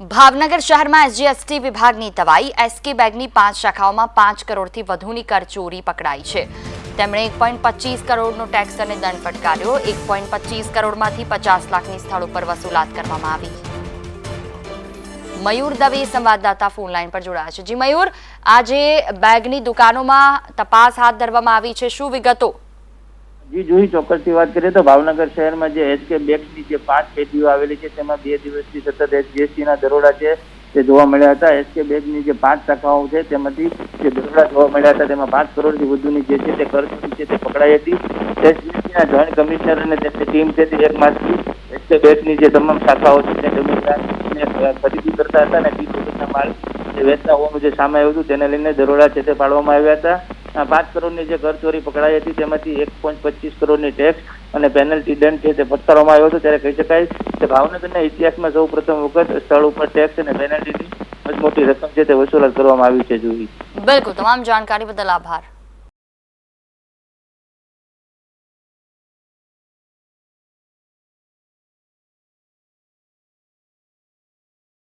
ભાવનગર શહેરમાં એસજીએસટી વિભાગની તવાઈ એસકે બેગની પાંચ શાખાઓમાં પાંચ કરોડથી વધુની કરચોરી પકડાઈ છે. તેમણે એક પોઈન્ટ પચીસ કરોડનો ટેક્સ અને દંડ ફટકાર્યો. એક પોઈન્ટ પચીસ કરોડમાંથી પચાસ લાખની સ્થળ ઉપર વસૂલાત કરવામાં આવી. મયુર દવે સંવાદદાતા ફોન લાઈન પર જોડાયા છે. જી મયુર, આજે બેગની દુકાનોમાં તપાસ હાથ ધરવામાં આવી છે. શું વિગતો? જી જોઈ ચોક્કસથી વાત કરીએ તો ભાવનગર શહેરમાં જે એચકે બેક્સની જે પાંચ પેઢીઓ આવેલી છે, તેમાં બે દિવસથી સતત એચજીએસટીના દરોડા છે, તે જોવા મળ્યા હતા. એચકે બેગની જે પાંચ શાખાઓ છે, તેમાંથી જે દરોડા જોવા મળ્યા હતા, તેમાં પાંચ કરોડથી વધુની જે છે તે કરચોરી છે તે પકડાઈ હતી. એચજીએસટીના જોઈન્ટ કમિશનર અને તેમની ટીમ છે તે એક માસથી એચકે બેગની જે તમામ શાખાઓ છે તે ખરીદી કરતા હતા અને વીસ માલ વેચતા હોવાનું જે સામે આવ્યું હતું, તેને લઈને દરોડા છે તે પાડવામાં આવ્યા હતા. પાંચ કરોડની જે કરચોરી પકડાઈ હતી, તેમાંથી એક પોઈન્ટ પચીસ કરોડની ટેક્સ અને પેનલ્ટી દંડ છે તે ફટકારવામાં આવ્યો હતો. ત્યારે કહી શકાય કે ભાવનગરના ઇતિહાસમાં સૌ પ્રથમ વખત સ્થળ ઉપર ટેક્સ અને પેનલ્ટીની મોટી રકમ છે તે વસૂલાત કરવામાં આવી છે. જોઈ. બિલકુલ, તમામ જાણકારી બદલ આભાર.